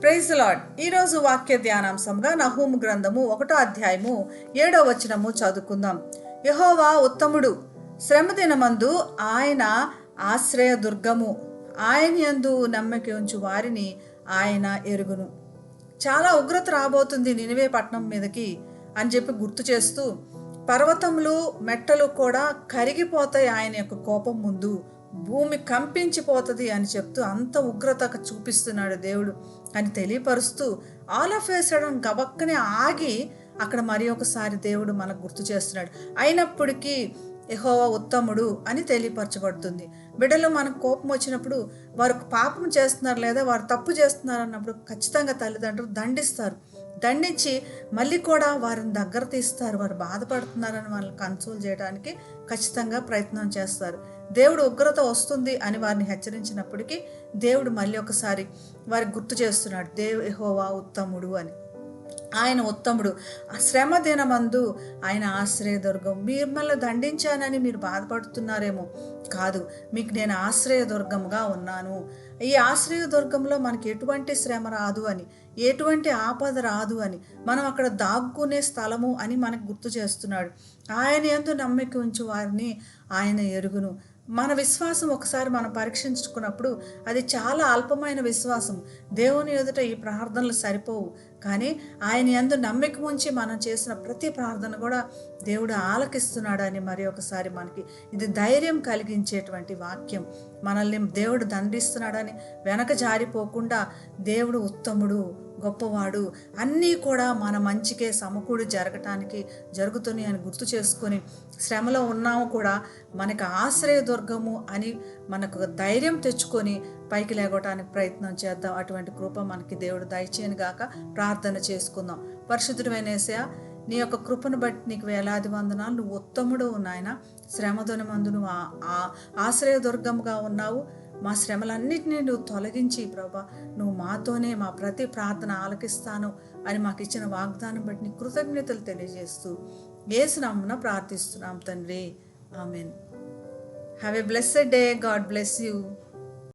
Praise lord ఈరోజు వాక్య ధ్యానాంశంగా Nahum గ్రంథము ఒకటో అధ్యాయము ఏడో వచనము చదువుకుందాం. యహోవా ఉత్తముడు శ్రమ దినమందు ఆయన ఆశ్రయ దుర్గము. ఆయన యందు నమ్మకి ఉంచు వారిని ఆయన ఎరుగును. చాలా ఉగ్రత రాబోతుంది నినివే పట్టణం మీదకి అని చెప్పి గుర్తు చేస్తూ పర్వతములు మెట్టలు కూడా కరిగిపోతాయి ఆయన యొక్క కోపం ముందు. భూమి కంపించిపోతుంది అని చెప్తూ అంత ఉగ్రత చూపిస్తున్నాడు దేవుడు. అని తెలియపరుస్తూ ఆల్ ఆఫ్ ఏ గబక్కనే ఆగి అక్కడ మరి ఒకసారి దేవుడు మనకు గుర్తు చేస్తున్నాడు. అయినప్పటికీ ఎహోవా ఉత్తముడు అని తెలియపరచబడుతుంది. బిడ్డలు మనకు కోపం వచ్చినప్పుడు వారు పాపం చేస్తున్నారు లేదా వారు తప్పు చేస్తున్నారు అన్నప్పుడు ఖచ్చితంగా తల్లిదండ్రులు దండిస్తారు. దండించి మళ్ళీ కూడా వారిని దగ్గర తీస్తారు. వారు బాధపడుతున్నారని వాళ్ళని కన్సోల్ చేయడానికి ఖచ్చితంగా ప్రయత్నం చేస్తారు. దేవుడు ఉగ్రత వస్తుంది అని వారిని హెచ్చరించినప్పటికీ దేవుడు మళ్ళీ ఒకసారి వారికి గుర్తు చేస్తున్నాడు. దేవ్ హోవా ఉత్తముడు అని. ఆయన ఉత్తముడు. శ్రమ దినమందు ఆయన ఆశ్రయదుర్గం. మిమ్మల్ని దండించానని మీరు బాధపడుతున్నారేమో. కాదు మీకు నేను ఆశ్రయదుర్గంగా ఉన్నాను. ఈ ఆశ్రయదుర్గంలో మనకి ఎటువంటి శ్రమ రాదు అని ఎటువంటి ఆపద రాదు అని మనం అక్కడ దాక్కునే స్థలము అని మనకు గుర్తు చేస్తున్నాడు. ఆయన ఎందు నమ్మిక ఉంచు వారిని ఆయన ఎరుగును. మన విశ్వాసం ఒకసారి మనం పరీక్షించుకున్నప్పుడు అది చాలా అల్పమైన విశ్వాసం. దేవుని ఎదుట ఈ ప్రార్థనలు సరిపోవు. కానీ ఆయన ఎందు నమ్మిక ఉంచి మనం చేసిన ప్రతి ప్రార్థన కూడా దేవుడు ఆలకిస్తున్నాడని మరి ఒకసారి మనకి ఇది ధైర్యం కలిగించేటువంటి వాక్యం. మనల్ని దేవుడు దండిస్తున్నాడని వెనక జారిపోకుండా దేవుడు ఉత్తముడు. గొప్పవాడు. అన్నీ కూడా మన మంచికే సమకూడి జరగటానికి జరుగుతున్నాయి అని గుర్తు చేసుకొని శ్రమలో ఉన్నాము కూడా. మనకు ఆశ్రయ దుర్గము అని మనకు ధైర్యం తెచ్చుకొని పైకి లేగటానికి ప్రయత్నం చేద్దాం. అటువంటి కృప మనకి దేవుడు దయచేయను గాక ప్రార్థన చేసుకుందాం. పరిశుద్ధమైన ఏసయ్య, నీ యొక్క కృపను బట్టి నీకు వేలాది వందనాలు. నువ్వు ఉత్తముడు నాయన. శ్రమధుని మందు నువ్వు ఆ- ఆ- ఉన్నావు. మా శ్రమలన్నింటినీ నువ్వు తొలగించి ప్రభా. నువ్వు మాతోనే మా ప్రతి ప్రార్థన ఆలకిస్తాను అని మాకు ఇచ్చిన వాగ్దానం బట్టి నీ కృతజ్ఞతలు తెలియజేస్తూ ఏసునామున ప్రార్థిస్తున్నాం తండ్రి. Amen. Have a blessed day God bless you